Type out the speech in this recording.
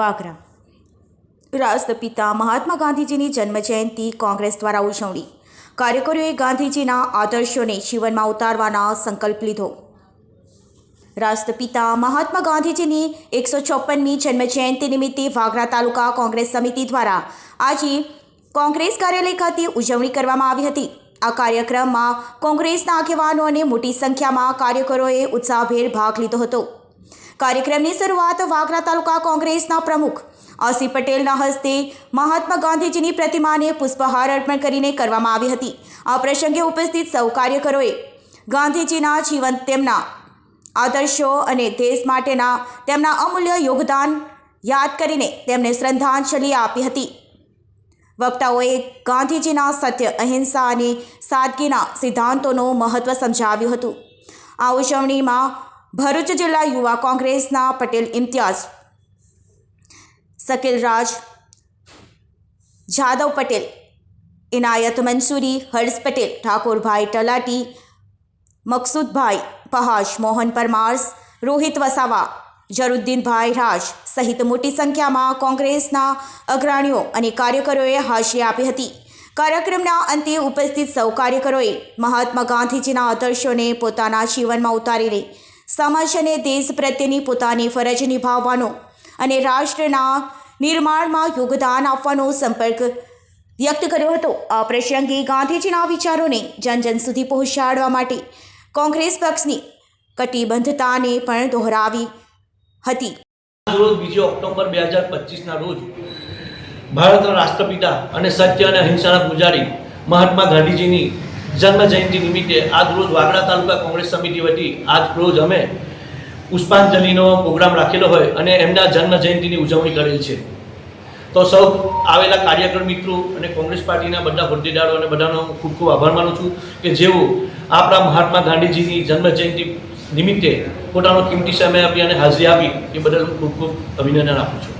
વાગરા. રાષ્ટ્રપિતા મહાત્મા ગાંધીજીની જન્મજયંતિ કોંગ્રેસ દ્વારા ઉજવણી. કાર્યકરોએ ગાંધીજીના આદર્શોને જીવનમાં ઉતારવાના સંકલ્પ લીધો. રાષ્ટ્રપિતા મહાત્મા ગાંધીજીની એકસો ચોપનમી જન્મજયંતિ નિમિત્તે વાગરા તાલુકા કોંગ્રેસ સમિતિ દ્વારા આજે કોંગ્રેસ કાર્યાલય ખાતે ઉજવણી કરવામાં આવી હતી. આ કાર્યક્રમમાં કોંગ્રેસના આગેવાનો અને મોટી સંખ્યામાં કાર્યકરોએ ઉત્સાહભેર ભાગ લીધો હતો. કાર્યક્રમની શરૂઆત વાગરા તાલુકા કોંગ્રેસના પ્રમુખ આસી પટેલના હસ્તે મહાત્મા ગાંધીજીની પ્રતિમાને પુષ્પહાર અર્પણ કરીને કરવામાં આવી હતી. આ પ્રસંગે ઉપસ્થિત સૌ કાર્યકરોએ ગાંધીજીના જીવન તેમના આદર્શો અને દેશ માટેના તેમના અમૂલ્ય યોગદાન યાદ કરીને તેમને શ્રદ્ધાંજલિ આપી હતી. વક્તાઓએ ગાંધીજીના સત્ય, અહિંસા અને સાદગીના સિદ્ધાંતોનું મહત્ત્વ સમજાવ્યું હતું. આ ઉજવણીમાં ભરૂચ જિલ્લા યુવા કોંગ્રેસના પટેલ ઇમ્તિયાઝ શકીલ રાજ જાદવ પટેલ, ઇનાયત મંસૂરી, હર્ષ પટેલ, ઠાકોરભાઈ તલાટી મકસૂદભાઈ પહાશ, મોહન પરમાર્સ રોહિત વસાવા જરુદ્દીનભાઈ રાજ સહિત મોટી સંખ્યામાં કોંગ્રેસના અગ્રણીઓ અને કાર્યકરોએ હાજરી આપી હતી. કાર્યક્રમના અંતે ઉપસ્થિત સૌ કાર્યકરોએ મહાત્મા ગાંધીજીના આદર્શોને પોતાના જીવનમાં ઉતારીને સમાજ અને દેશ પ્રત્યેની પોતાની ફરજ નિભાવવાનો અને રાષ્ટ્રના નિર્માણમાં યોગદાન આપવાનો સંપર્ક વ્યક્ત કર્યો હતો. આ પ્રસંગે ગાંધીજીના વિચારોને જન જન સુધી પહોંચાડવા માટે કોંગ્રેસ પક્ષની કટિબદ્ધતાને પણ દોહરાવી હતી. રોજ બીજો ઓક્ટોબર બે હજાર પચીસના રોજ ભારતના રાષ્ટ્રપિતા અને સત્ય અને અહિંસાના પૂજારી મહાત્મા ગાંધીજીની જન્મ જયંતિ નિમિત્તે આજ રોજ વાગડા તાલુકા કોંગ્રેસ સમિતિ વતી આજ રોજ અમે પુષ્પાંજલિનો પ્રોગ્રામ રાખેલો હોય અને એમના જન્મ જયંતિની ઉજવણી કરેલ છે. તો સૌ આવેલા કાર્યકર મિત્રો અને કોંગ્રેસ પાર્ટીના બધા હોદ્દેદારો અને બધાનો ખૂબ ખૂબ આભાર માનું છું કે જેઓ આપણા મહાત્મા ગાંધીજીની જન્મ જયંતિ નિમિત્તે પોતાનો કિંમતી સમય આપી અને હાજરી આપી એ બદલ હું ખૂબ ખૂબ અભિનંદન આપું છું.